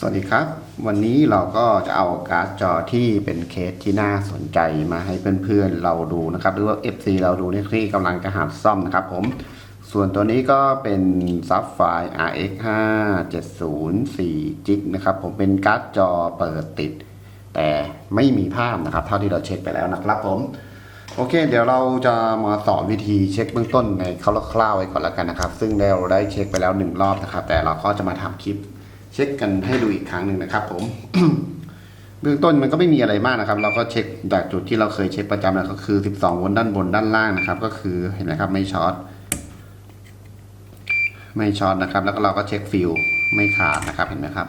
สวัสดีครับ วันนี้เราก็จะเอาการ์ดจอที่เป็นเคสที่น่าสนใจมาให้เพื่อนๆเราดูนะครับ หรือว่า FC เราดูนี่ที่กำลังจะหาซ่อมนะครับผม ส่วนตัวนี้ก็เป็นซับไฟล์ RX 570 4 g นะครับผมเป็นการ์ดจอเปิดติด แต่ไม่มีภาพนะครับ เท่าที่เราเช็คไปแล้วนะครับผม โอเค เดี๋ยวเราจะมาสอนวิธีเช็คเบื้องต้นในคร่าวๆไว้ก่อนแล้วกันนะครับ ซึ่งเราได้เช็คไปแล้วหนึ่งรอบนะครับ แต่เราก็จะมาทำคลิป เช็คกันให้ดูอีกครั้งหนึ่งนะครับ ผมเบื้องต้นมันก็ไม่มีอะไรมากนะครับ เราก็เช็คจากจุดที่เราเคยเช็คประจำแล้วก็คือ 12 โวลต์ด้านบนด้านล่างนะครับ ก็คือเห็นไหมครับไม่ช็อตไม่ช็อตนะครับ แล้วก็เราก็เช็คฟิลไม่ขาดนะครับเห็นไหมครับ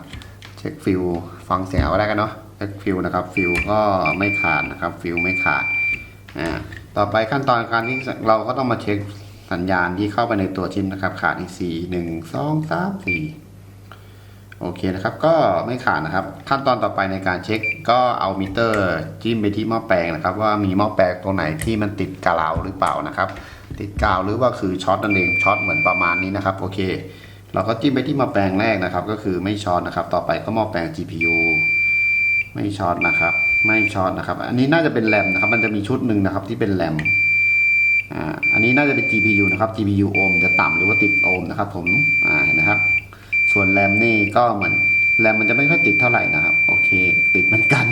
เช็คฟิลฟังเสียงเอาได้กันเนาะเช็คฟิลนะครับฟิลก็ไม่ขาดนะครับฟิลไม่ขาดอ่าต่อไปขั้นตอนการที่เราก็ต้องมาเช็คสัญญาณที่เข้าไปในตัวชิ้นนะครับ ขาดอีกสี่หนึ่งสองสามสี่ โอเคนะครับ ก็ไม่ขาดนะครับ ขั้นตอนต่อไปในการเช็ค ก็เอามิเตอร์จิ้มไปที่หม้อแปลงนะครับ ว่ามีหม้อแปลงตรงไหนที่มันติดกาวหรือเปล่านะครับ ติดกาวหรือว่าคือช็อตนั่นเองช็อตเหมือนประมาณนี้นะครับโอเค เราก็จิ้มไปที่หม้อแปลงแรกนะครับ ก็คือไม่ช็อตนะครับ ต่อไปก็หม้อแปลง GPU ไม่ช็อตนะครับ ไม่ช็อตนะครับ อันนี้น่าจะเป็นแรมนะครับ มันจะมีชุดหนึ่งนะครับที่เป็นแรมอ่าอันนี้น่าจะเป็น GPU นะครับ GPU โอห์มจะต่ำหรือว่าติดโอห์มนะครับ ผมอ่าเห็นนะครับ ส่วนแรมนี่ก็เหมือนแรมมันจะไม่ค่อยติดเท่าไหร่นะครับ โอเค ติดเหมือนกัน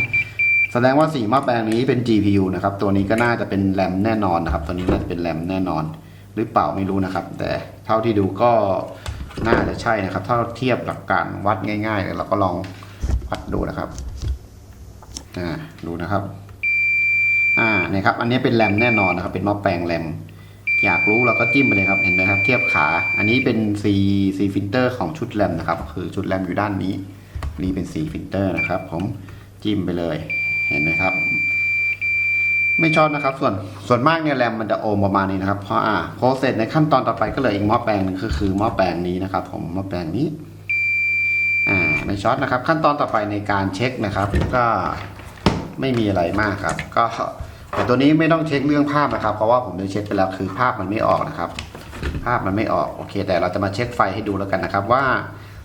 แสดงว่าสี่หม้อแปลงนี้เป็น GPU นะครับ ตัวนี้ก็น่าจะเป็นแรมแน่นอนนะครับ ตัวนี้น่าจะเป็นแรมแน่นอน หรือเปล่าไม่รู้นะครับ แต่เท่าที่ดูก็น่าจะใช่นะครับ ถ้าเราเทียบหลักการวัดง่ายๆเราก็ลองวัดดูนะครับอ่าดูนะครับ อ่าเนี่ยครับ อันนี้เป็นแรมแน่นอนนะครับ เป็นหม้อแปลงแรม อยากรู้เราก็จิ้มไปเลยครับเห็นไหมครับ เทียบขา อันนี้เป็น C C ฟิลเตอร์ของชุดแรมนะครับ คือชุดแรมอยู่ด้านนี้ นี่เป็น C ฟิลเตอร์นะครับ ผมจิ้มไปเลยเห็นไหมครับ ไม่ชอบนะครับ ส่วนส่วนมากเนี่ยแรมมันจะโอมประมาณนี้นะครับ เพราะอ่าโปรเซสในขั้นตอนต่อไปก็เลยอีกหม้อแปลงหนึ่งก็คือหม้อแปลงนี้นะครับ ผมหม้อแปลงนี้อ่าไม่ช็อตนะครับ ขั้นตอนต่อไปในการเช็คนะครับ ก็ไม่มีอะไรมากครับ ก็ แต่ตัวนี้ไม่ต้องเช็คเรื่องภาพนะครับ เพราะว่าผมได้เช็คไปแล้วคือภาพมันไม่ออกนะครับ ภาพมันไม่ออกโอเค แต่เราจะมาเช็คไฟให้ดูแล้วกันนะครับ ว่า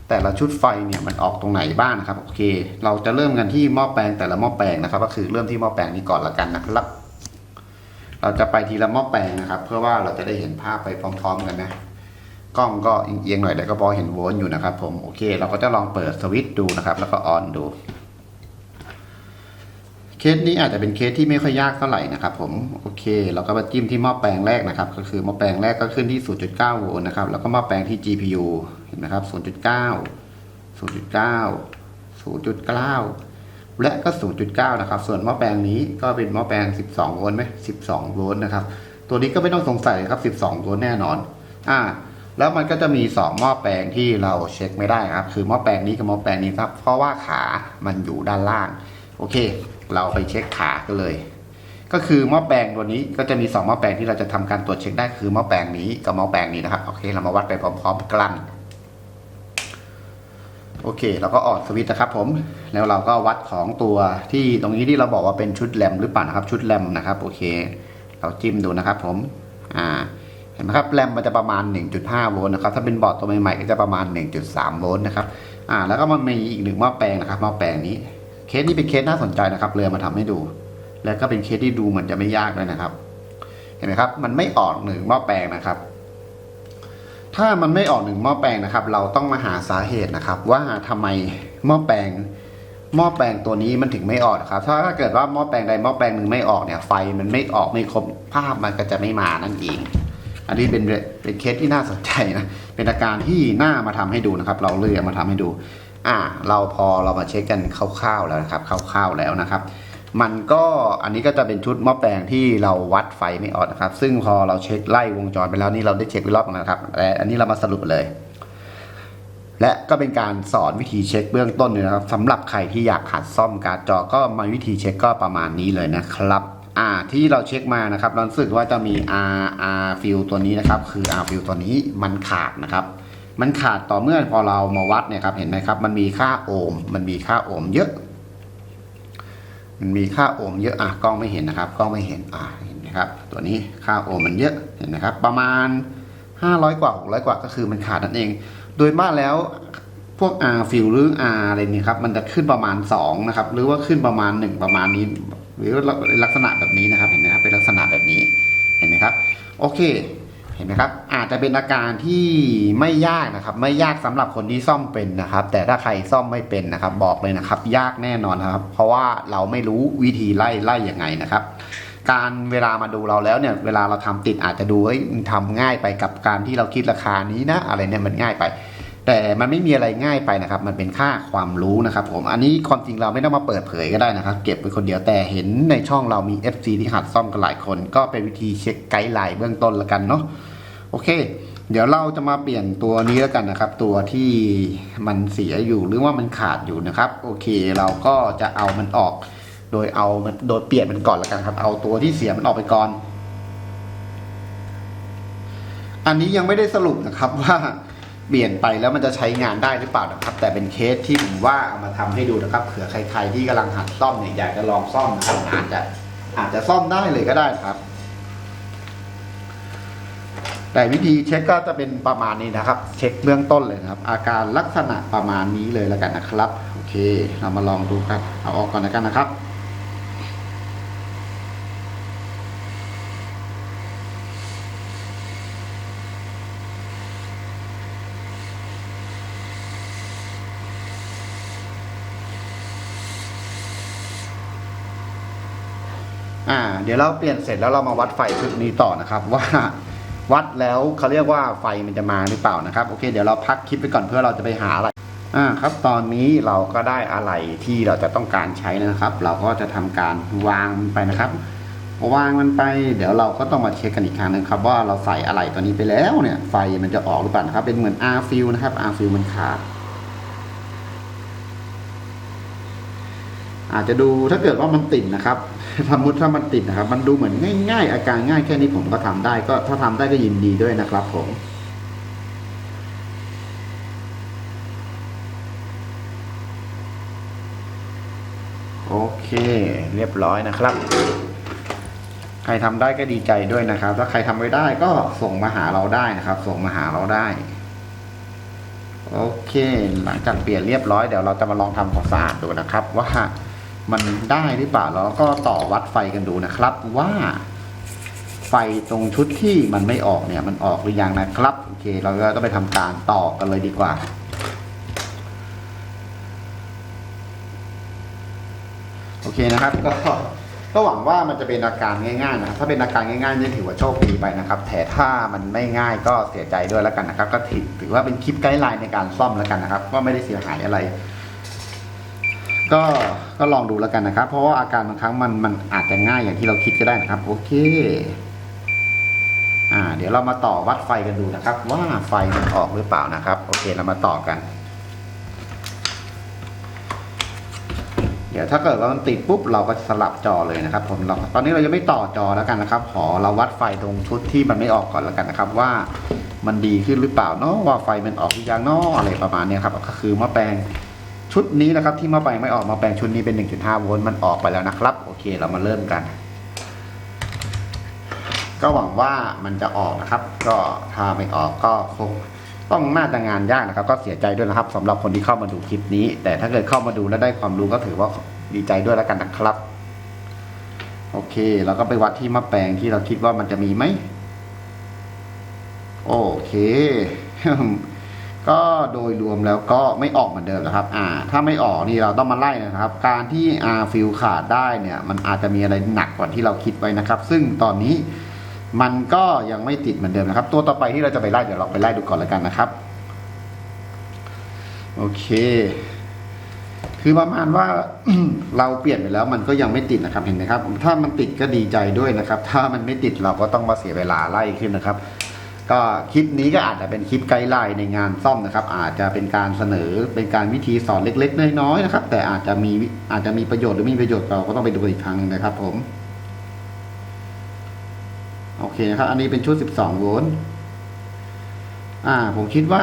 แต่ละชุดไฟเนี่ยมันออกตรงไหนบ้างนะครับโอเค เราจะเริ่มกันที่หม้อแปลงแต่ละหม้อแปลงนะครับ ก็คือเริ่มที่หม้อแปลงนี้ก่อนละกันนะครับ เราจะไปทีละหม้อแปลงนะครับ เพื่อว่าเราจะได้เห็นภาพไปพร้อม ๆ กันนะกล้องก็เอียงๆหน่อยแต่ก็พอเห็นโวลต์อยู่นะครับ ผมโอเค เราก็จะลองเปิดสวิตช์ดูนะครับ แล้วก็ออนดู เคสนี้อาจจะเป็นเคสที่ไม่ค่อยยากเท่าไหร่นะครับผมโอเค เราก็มาจิ้มที่หม้อแปลงแรกนะครับ ก็คือหม้อแปลงแรกก็ขึ้นที่ 0.9 โวลต์นะครับ แล้วก็หม้อแปลงที่ GPU เห็นไหมครับ 0.9 0.9 0.9 และก็ 0.9 นะครับ ส่วนหม้อแปลงนี้ก็เป็นหม้อแปลง 12 โวลต์ไหม12 โวลต์นะครับ ตัวนี้ก็ไม่ต้องสงสัยครับ 12 โวลต์แน่นอน อ่า แล้วมันก็จะมี 2 หม้อแปลงที่เราเช็คไม่ได้ครับ คือหม้อแปลงนี้กับหม้อแปลงนี้ครับ เพราะว่าขา มันอยู่ด้านล่าง โอเค เราไปเช็คขากันเลย ก็คือหม้อแปลงตัวนี้ก็จะมี2หม้อแปลงที่เราจะทำการตรวจเช็คได้คือหม้อแปลงนี้กับหม้อแปลงนี้นะครับโอเค เรามาวัดไปพร้อม ๆ กันโอเคเราก็ออกสวิตช์นะครับผมแล้วเราก็วัดของตัวที่ตรงนี้ที่เราบอกว่าเป็นชุดแรมหรือเปล่านะครับ ชุดแรมนะครับโอเค เราจิ้มดูนะครับผมอ่าเห็นไหมครับแรมมันจะประมาณ 1.5 โวลต์นะครับถ้าเป็นบอร์ดตัวใหม่ๆก็จะประมาณ 1.3 โวลต์นะครับอ่าแล้วก็มันมีอีกหนึ่งหม้อแปลงนะครับหม้อแปลงนี้ เคสนี้เป็นเคสน่าสนใจนะครับเลยเอมาทำให้ดู แล้วก็เป็นเคสที่ดูเหมือนจะไม่ยากเลยนะครับ เห็นไหมครับ มันไม่ออกหนึ่งหม้อแปลงนะครับ ถ้ามันไม่ออกหนึ่งหม้อแปลงนะครับ เราต้องมาหาสาเหตุนะครับ ว่าทำไมหม้อแปลงหม้อแปลงตัวนี้มันถึงไม่ออกครับ ถ้าเกิดว่าหม้อแปลงใดหม้อแปลงหนึ่งไม่ออกเนี่ย ไฟมันไม่ออกไม่ครบภาพมันก็จะไม่มานั่นเอง อันนี้เป็นเป็นเคสที่น่าสนใจนะ เป็นอาการที่น่ามาทำให้ดูนะครับ เราเลยเอามาทำให้ดู อ่าเราพอเรามาเช็คกันคร่าวๆแล้วนะครับคร่าวๆแล้วนะครับ มันก็อันนี้ก็จะเป็นชุดหม้อแปลงที่เราวัดไฟไม่ออกนะครับ ซึ่งพอเราเช็คไล่วงจรไปแล้วนี่เราได้เช็คไปรอบนึงแล้วนะครับและอันนี้เรามาสรุปเลย และก็เป็นการสอนวิธีเช็คเบื้องต้นเลยนะครับสำหรับใครที่อยากหัดซ่อมการ์ดจอก็มาวิธีเช็คก็ประมาณนี้เลยนะครับอ่าที่เราเช็คมานะครับเรารู้สึกว่าจะมี R R fill ตัวนี้นะครับ คือ R fill ตัวนี้มันขาดนะครับ มันขาดต่อเมื่อพอเรามาวัดเนี่ยครับเห็นไหมครับ มันมีค่าโอห์มมันมีค่าโอห์มเยอะ มันมีค่าโอห์มเยอะอะกล้องไม่เห็นนะครับกล้องไม่เห็นอะเห็นไหมครับ ตัวนี้ค่าโอห์มมันเยอะเห็นไหมครับ ประมาณ 500 กว่า600กว่าก็คือมันขาดนั่นเอง โดยมากแล้วพวก R fill หรือ R อะไรนี่ครับมันจะขึ้นประมาณ2นะครับหรือว่าขึ้นประมาณ 1 ประมาณนี้ หรือลักษณะแบบนี้นะครับเห็นไหมครับเป็นลักษณะแบบนี้เห็นไหมครับ โอเค ห็นไหมครับอาจจะเป็นอาการที่ไม่ยากนะครับ ไม่ยากสำหรับคนที่ซ่อมเป็นนะครับ แต่ถ้าใครซ่อมไม่เป็นนะครับ บอกเลยนะครับ ยากแน่นอนนะครับ เพราะว่าเราไม่รู้วิธีไล่ไล่ยังไงนะครับ การเวลามาดูเราแล้วเนี่ยเวลาเราทำติดอาจจะดูเฮ้ยทำง่ายไปกับการที่เราคิดราคานี้นะ อะไรเนี่ยมันง่ายไปแต่มันไม่มีอะไรง่ายไปนะครับ มันเป็นค่าความรู้นะครับผม อันนี้ความจริงเราไม่ต้องมาเปิดเผยก็ได้นะครับ เก็บไว้คนเดียวแต่เห็นในช่องเรามี FC ที่หัดซ่อมกันหลายคน ก็เป็นวิธีเช็คไกด์ไลน์เบื้องต้นละกันเนาะ โอเค เดี๋ยวเราจะมาเปลี่ยนตัวนี้แล้วกันนะครับ ตัวที่มันเสียอยู่หรือว่ามันขาดอยู่นะครับ โอเค เราก็จะเอามันออก โดยเอามันโดยเปลี่ยนมันก่อนละกันครับ เอาตัวที่เสียมันออกไปก่อน อันนี้ยังไม่ได้สรุปนะครับว่าเปลี่ยนไปแล้วมันจะใช้งานได้หรือเปล่านะครับ แต่เป็นเคสที่ผมว่าเอามาทำให้ดูนะครับเผื่อใครๆที่กำลังหัดซ่อมเนี่ยอยากจะลองซ่อมนะครับอาจจะอาจจะซ่อมได้เลยก็ได้ครับ แต่วิธีเช็คก็จะเป็นประมาณนี้นะครับ เช็คเบื้องต้นเลยนะครับ อาการลักษณะประมาณนี้เลยแล้วกันนะครับ โอเค เรามาลองดูครับ เอาออกก่อนแล้วกันนะครับอ่าเดี๋ยวเราเปลี่ยนเสร็จแล้วเรามาวัดไฟชุดนี้ต่อนะครับ ว่า วัดแล้วเขาเรียกว่าไฟมันจะมาหรือเปล่านะครับโอเคเดี๋ยวเราพักคลิปไปก่อนเพื่อเราจะไปหาอะไรอ่าครับตอนนี้เราก็ได้อะไรที่เราจะต้องการใช้แล้วนะครับ เราก็จะทำการวางมันไปนะครับวางมันไป เดี๋ยวเราก็ต้องมาเช็คกันอีกครั้งหนึงครับว่าเราใส่อะไรตัวนี้ไปแล้วเนี่ยไฟมันจะออกหรือเปล่านะครับเป็นเหมือน R fill นะครับ R fill มันขาด อาจจะดูถ้าเกิดว่ามันติดนะครับสมมติถ้ามันติดนะครับ มันดูเหมือนง่าย ๆ อาการง่ายแค่นี้ผมก็ทำได้ ก็ถ้าทำได้ก็ยินดีด้วยนะครับผมโอเค เรียบร้อยนะครับ ใครทำได้ก็ดีใจด้วยนะครับ ถ้าใครทำไม่ได้ก็ส่งมาหาเราได้นะครับ ส่งมาหาเราได้โอเค หลังจากเปลี่ยนเรียบร้อยเดี๋ยวเราจะมาลองทำความสะอาดดูนะครับว่า มันได้หรือเปล่าแล้วก็ต่อวัดไฟกันดูนะครับว่าไฟตรงชุดที่มันไม่ออกเนี่ย มันออกหรือยังนะครับ โอเค เราก็ต้องไปทำการต่อกันเลยดีกว่าโอเคนะครับก็ก็หวังว่ามันจะเป็นอาการง่ายๆนะครับถ้าเป็นอาการง่ายๆนี่ถือว่าโชคดีไปนะครับแต่ถ้ามันไม่ง่ายก็เสียใจด้วยแล้วกันนะครับ ก็ถือว่าเป็นคลิปไกด์ไลน์ในการซ่อมแล้วกันนะครับ ก็ไม่ได้เสียหายอะไร ก็ก็ลองดูแล้วกันนะครับ เพราะว่าอาการบางครั้งมันมันอาจจะง่ายอย่างที่เราคิดก็ได้นะครับ โอเค อ่า เดี๋ยวเรามาต่อวัดไฟกันดูนะครับ ว่าไฟมันออกหรือเปล่านะครับ โอเคเรามาต่อกัน เดี๋ยวถ้าเกิดว่ามันติดปุ๊บเราก็สลับจอเลยนะครับ ผมเราตอนนี้เรายังไม่ต่อจอแล้วกันนะครับ ขอเราวัดไฟตรงชุดที่มันไม่ออกก่อนแล้วกันนะครับ ว่ามันดีขึ้นหรือเปล่าเนาะว่าไฟมันออกหรือยังเนาะอะไรประมาณนี้ครับ ก็คือมาแปลง ชุดนี้นะครับที่มาแปลงไม่ออกมาแปลงชุดนี้เป็น 1.5 โวลต์มันออกไปแล้วนะครับ โอเคเรามาเริ่มกัน ก็หวังว่ามันจะออกนะครับ ก็ถ้าไม่ออกก็คงต้องน่าจะงานยากนะครับ ก็เสียใจด้วยนะครับสำหรับคนที่เข้ามาดูคลิปนี้ แต่ถ้าเกิดเข้ามาดูแล้วได้ความรู้ก็ถือว่าดีใจด้วยแล้วกันนะครับ โอเคเราก็ไปวัดที่มะแปลงที่เราคิดว่ามันจะมีไหมโอเค ก็โดยรวมแล้วก็ไม่ออกเหมือนเดิมนะครับ อ่า ถ้าไม่ออกนี่เราต้องมาไล่นะครับ การที่ R ฟิลขาดได้เนี่ย มันอาจจะมีอะไรหนักกว่าที่เราคิดไว้นะครับ ซึ่งตอนนี้มันก็ยังไม่ติดเหมือนเดิมนะครับ ตัวต่อไปที่เราจะไปไล่เดี๋ยวเราไปไล่ดูก่อนแล้วกันนะครับ โอเค คือประมาณว่าเราเปลี่ยนไปแล้วมันก็ยังไม่ติดนะครับเห็นไหมครับ ถ้ามันติดก็ดีใจด้วยนะครับ ถ้ามันไม่ติดเราก็ต้องมาเสียเวลาไล่ขึ้นนะครับ ก็คลิปนี้ก็อาจจะเป็นคลิปไกด์ไลน์ในงานซ่อมนะครับ อาจจะเป็นการเสนอเป็นการวิธีสอนเล็ก ๆ น้อยๆนะครับ แต่อาจจะมีอาจจะมีประโยชน์หรือไม่มีประโยชน์เราก็ต้องไปดูอีกครั้งหนึงนะครับ ผม โอเคนะครับ อันนี้เป็นชุด 12 โวลต์อ่า ผมคิดว่า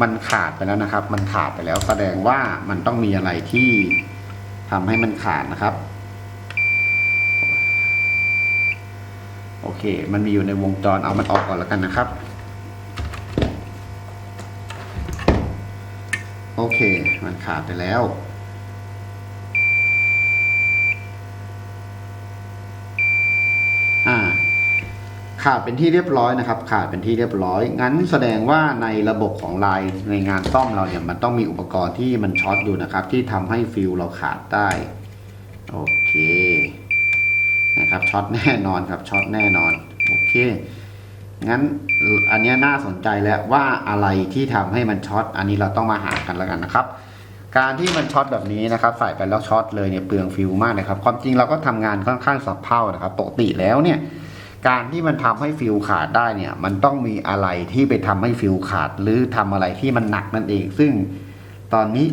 มันขาดไปแล้วนะครับ มันขาดไปแล้วแสดงว่ามันต้องมีอะไรที่ทำให้มันขาดนะครับ โอเค มันมีอยู่ในวงจรเอามันออกก่อนแล้วกันนะครับ โอเค มันขาดไปแล้ว อ่า ขาดเป็นที่เรียบร้อยนะครับ ขาดเป็นที่เรียบร้อย งั้นแสดงว่าในระบบของไลน์ในงานซ่อมเราเนี่ยมันต้องมีอุปกรณ์ที่มันช็อตอยู่นะครับ ที่ทำให้ฟิลเราขาดได้ โอเค นะครับช็อตแน่นอนครับช็อตแน่นอนโอเคงั้นอันนี้น่าสนใจแล้วว่าอะไรที่ทำให้มันช็อตอันนี้เราต้องมาหากันแล้วกันนะครับ การที่มันช็อตแบบนี้นะครับใส่ไปแล้วช็อตเลยเนี่ยเปลืองฟิวมากนะครับ ความจริงเราก็ทำงานค่อนข้างสับเพร่านะครับปกติแล้วเนี่ยการที่มันทำให้ฟิวขาดได้เนี่ยมันต้องมีอะไรที่ไปทำให้ฟิวขาด หรือทำอะไรที่มันหนักนั่นเอง ซึ่งตอนนี้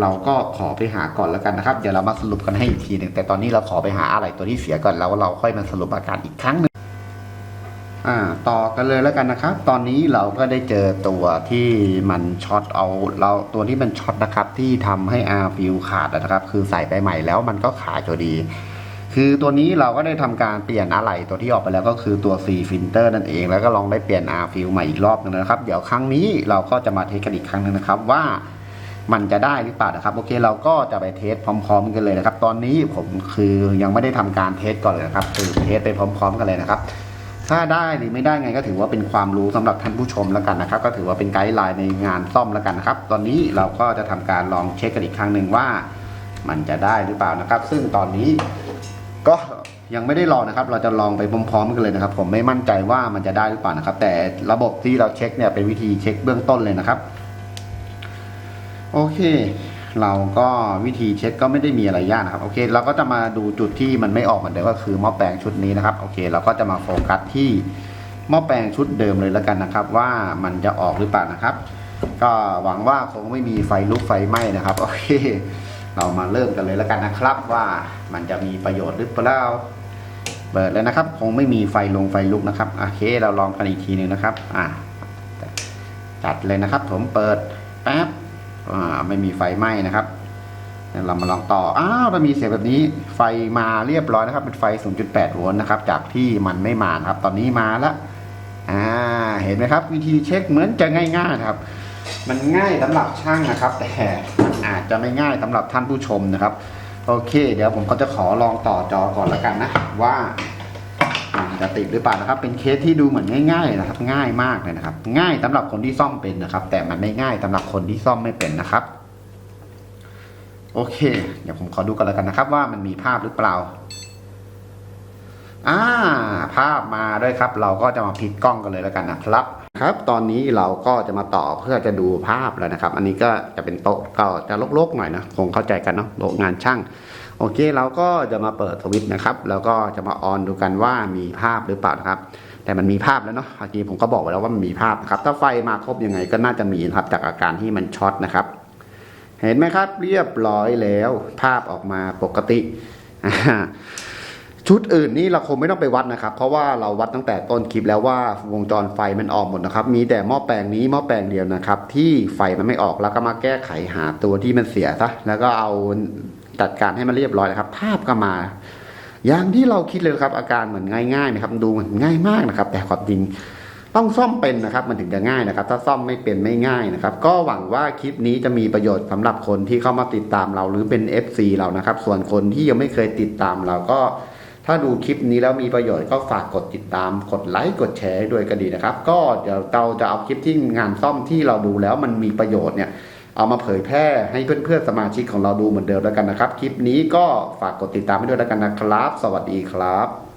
เราก็ขอไปหาก่อนแล้วกันนะครับ เดี๋ยวเรามาสรุปกันให้อีกทีหนึ่งแต่ตอนนี้เราขอไปหาอะไรตัวที่เสียก่อนแล้วเราค่อยมาสรุปอาการอีกครั้งหนึ่งอ่าต่อกันเลยแล้วกันนะครับ ตอนนี้เราก็ได้เจอตัวที่มันช็อตเอาเราตัวที่มันช็อตนะครับที่ทำให้อาฟิวขาดนะครับ คือใส่ไปใหม่แล้วมันก็ขาดอยู่ดีคือตัวนี้เราก็ได้ทำการเปลี่ยนอะไหล่ตัวที่ออกไปแล้วก็คือตัว C filter นั่นเอง แล้วก็ลองได้เปลี่ยน R fill ใหม่อีกรอบหนึงนะครับ เดี๋ยวครั้งนี้เราก็จะมาเทสกันอีกครั้งหนึงนะครับว่า มันจะได้หรือเปล่านะครับ โอเคเราก็จะไปเทสพร้อม ๆ กันเลยนะครับ ตอนนี้ผมคือยังไม่ได้ทำการเทสก่อนเลยนะครับคือเทสไปพร้อม ๆ กันเลยนะครับ ถ้าได้หรือไม่ได้ไงก็ถือว่าเป็นความรู้สำหรับท่านผู้ชมแล้วกันนะครับ ก็ถือว่าเป็นไกด์ไลน์ในงานซ่อมแล้วกันนะครับ ตอนนี้เราก็จะทำการลองเช็คกันอีกครั้งหนึ่งว่า มันจะได้หรือเปล่านะครับ ซึ่งตอนนี้ก็ยังไม่ได้ลองนะครับ เราจะลองไปพร้อมๆกันเลยนะครับ ผมไม่มั่นใจว่ามันจะได้หรือเปล่านะครับ แต่ระบบที่เราเช็คเนี่ยเป็นวิธีเช็คเบื้องต้นเลยนะครับ โอเค เราก็วิธีเช็คก็ไม่ได้มีอะไรยากนะครับ โอเค เราก็จะมาดูจุดที่มันไม่ออกเหมือนเดิมก็คือหม้อแปลงชุดนี้นะครับ โอเค เราก็จะมาโฟกัสที่หม้อแปลงชุดเดิมเลยแล้วกันนะครับ ว่ามันจะออกหรือเปล่านะครับ ก็หวังว่าคงไม่มีไฟลุกไฟไหม้นะครับ โอเค เรามาเริ่มกันเลยแล้วกันนะครับ ว่ามันจะมีประโยชน์หรือเปล่า เปิดเลยนะครับ คงไม่มีไฟลงไฟลุกนะครับ โอเค เราลองกันอีกทีหนึ่งนะครับ อ่าจัดเลยนะครับ ผมเปิดแป๊บ ไม่มีไฟไหม้นะครับเรามาลองต่อ อ้าวเรามีเสียงแบบนี้ ไฟมาเรียบร้อยนะครับ เป็นไฟ 0.8 โวลต์นะครับ จากที่มันไม่มาครับ ตอนนี้มาแล้วอ่า เห็นไหมครับ วิธีเช็คเหมือนจะง่ายๆนะครับ มันง่ายสำหรับช่างนะครับ แต่มันอาจจะไม่ง่ายสำหรับท่านผู้ชมนะครับ โอเค เดี๋ยวผมก็จะขอลองต่อจอก่อนแล้วกันนะว่า จะติดหรือเปล่านะครับ เป็นเคสที่ดูเหมือนง่ายๆนะครับ ง่ายมากเลยนะครับ ง่ายสำหรับคนที่ซ่อมเป็นนะครับ แต่มันไม่ง่ายสำหรับคนที่ซ่อมไม่เป็นนะครับ โอเค เดี๋ยวผมขอดูกันแล้วกันนะครับ ว่ามันมีภาพหรือเปล่าอ่าภาพมาด้วยครับ เราก็จะมาพลิกกล้องกันเลยแล้วกันนะครับ ครับ ตอนนี้เราก็จะมาต่อเพื่อจะดูภาพแล้วนะครับ อันนี้ก็จะเป็นโต๊ะก็จะลกๆหน่อยนะคงเข้าใจกันเนาะโต๊ะงานช่าง โอเคเราก็จะมาเปิดสวิตช์นะครับ แล้วก็จะมาออนดูกันว่ามีภาพหรือเปล่านะครับ แต่มันมีภาพแล้วเนาะเมื่อกี้ผมก็บอกไว้แล้วว่ามันมีภาพนะครับ ถ้าไฟมาครบยังไงก็น่าจะมีนะครับ จากอาการที่มันช็อตนะครับ เห็นไหมครับเรียบร้อยแล้ว ภาพออกมาปกติชุดอื่นนี่เราคงไม่ต้องไปวัดนะครับ เพราะว่าเราวัดตั้งแต่ต้นคลิปแล้วว่าวงจรไฟมันออกหมดนะครับ มีแต่หม้อแปลงนี้หม้อแปลงเดียวนะครับ ที่ไฟมันไม่ออกแล้วก็มาแก้ไขหาตัวที่มันเสียซะแล้วก็เอา จัดการให้มันเรียบร้อยนะครับ ภาพก็มา อย่างที่เราคิดเลยครับอาการเหมือนง่ายๆนะครับดูเหมือนง่ายมากนะครับ แต่ความจริงต้องซ่อมเป็นนะครับ มันถึงจะง่ายนะครับ ถ้าซ่อมไม่เป็นไม่ง่ายนะครับ ก็หวังว่าคลิปนี้จะมีประโยชน์สำหรับคนที่เข้ามาติดตามเราหรือเป็น FC เรานะครับ ส่วนคนที่ยังไม่เคยติดตามเราก็ถ้าดูคลิปนี้แล้วมีประโยชน์ก็ฝากกดติดตาม กดไลค์กดแชร์ด้วยก็ดีนะครับ ก็เดี๋ยวเราจะเอาคลิปที่งานซ่อมที่เราดูแล้วมันมีประโยชน์เนี่ย เอามาเผยแพร่ให้เพื่อนๆสมาชิกของเราดูเหมือนเดิมแล้วกันนะครับ คลิปนี้ก็ฝากกดติดตามให้ด้วยแล้วกันนะครับ สวัสดีครับ